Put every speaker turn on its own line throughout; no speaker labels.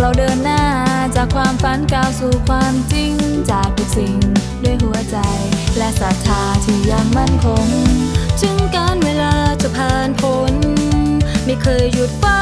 เราเดินหน้า จากความฝันก้าวสู่ความจริง จากทุกสิ่งด้วยหัวใจ และศรัทธาที่ยังมั่นคง ถึงการเวลาจะผ่านพ้นไม่เคยหยุดฝัน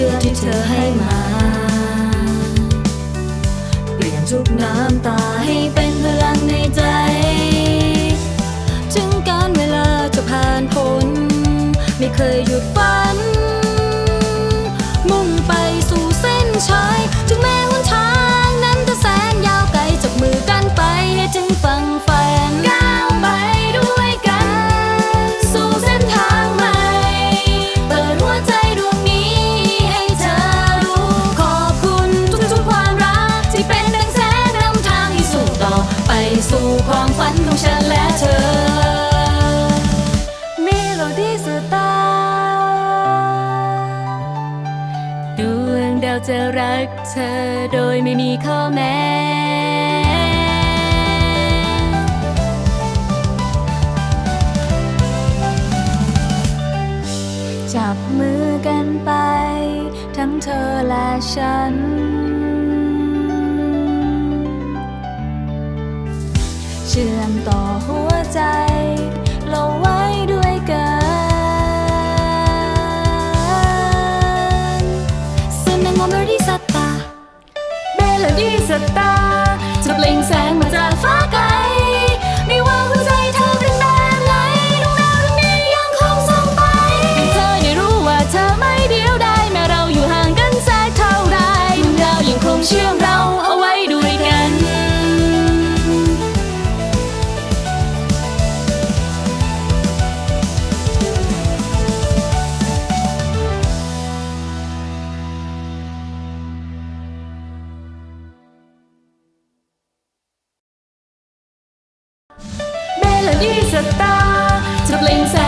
ชื่อที่เธอให้มา เปลี่ยนทุกน้ำตาให้เป็นพลังในใจ ถึงการเวลาจะผ่านพ้น ไม่เคยหยุดฝัน รักเธอโดยไม่มีข้อแม้ จับมือกันไป ทั้งเธอและฉัน เชื่อมต่อหัว เมโลดี้สตาร์เมโลดี้สตาร์จะเปล่งแสงมาจากฟ้าไกล ธอดีสตาจะเปล่งแสง